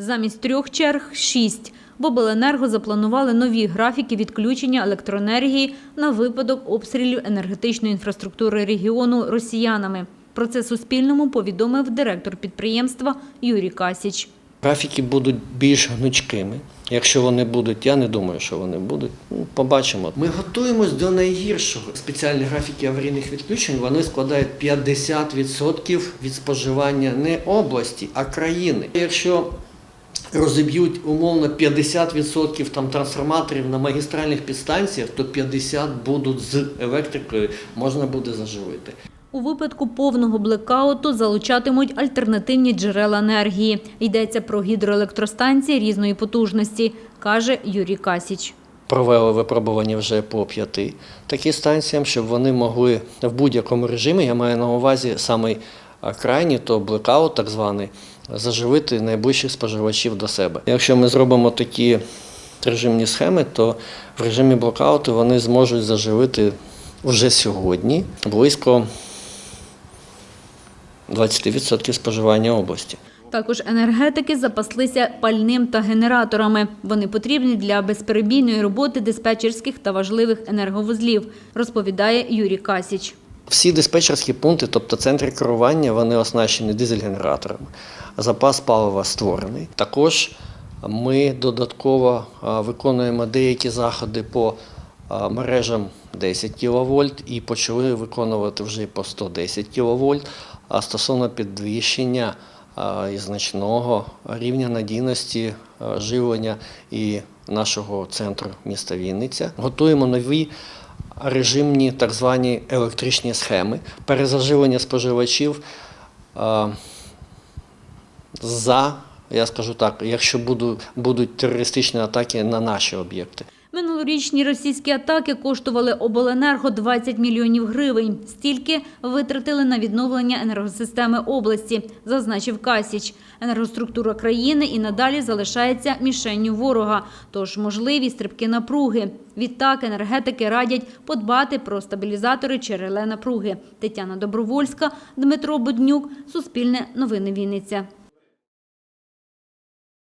Замість трьох черг – шість. В обленерго запланували нові графіки відключення електроенергії на випадок обстрілів енергетичної інфраструктури регіону росіянами. Про це Суспільному повідомив директор підприємства Юрій Касіч. Графіки будуть більш гнучкими. Якщо вони будуть, я не думаю, що вони будуть. Ну, побачимо. Ми готуємось до найгіршого. Спеціальні графіки аварійних відключень вони складають 50% від споживання не області, а країни. Якщо розіб'ють умовно 50% там трансформаторів на магістральних підстанціях, то 50 будуть з електрикою, можна буде заживити. У випадку повного блекауту залучатимуть альтернативні джерела енергії. Йдеться про гідроелектростанції різної потужності, каже Юрій Касіч. Провели випробування вже по п'яти таким станціям, щоб вони могли в будь-якому режимі, я маю на увазі самий а, крайній, то блекаут, так званий, заживити найближчих споживачів до себе. Якщо ми зробимо такі режимні схеми, то в режимі блокауту вони зможуть заживити вже сьогодні близько 20% споживання області. Також енергетики запаслися пальним та генераторами. Вони потрібні для безперебійної роботи диспетчерських та важливих енерговузлів, розповідає Юрій Касіч. Всі диспетчерські пункти, тобто центри керування, вони оснащені дизель-генераторами. Запас палива створений. Також ми додатково виконуємо деякі заходи по мережам 10 кВт і почали виконувати вже по 110 кВт. А стосовно підвищення і значного рівня надійності живлення і нашого центру міста Вінниця, готуємо нові режимні так звані електричні схеми перезаживлення споживачів а, за, я скажу так, якщо буду, будуть терористичні атаки на наші об'єкти. Минулорічні російські атаки коштували обленерго 20 мільйонів гривень. Стільки витратили на відновлення енергосистеми області, зазначив Касіч. Енергоструктура країни і надалі залишається мішенню ворога, тож можливі стрибки напруги. Відтак енергетики радять подбати про стабілізатори череле напруги. Тетяна Добровольська, Дмитро Буднюк, Суспільне новини Вінниця.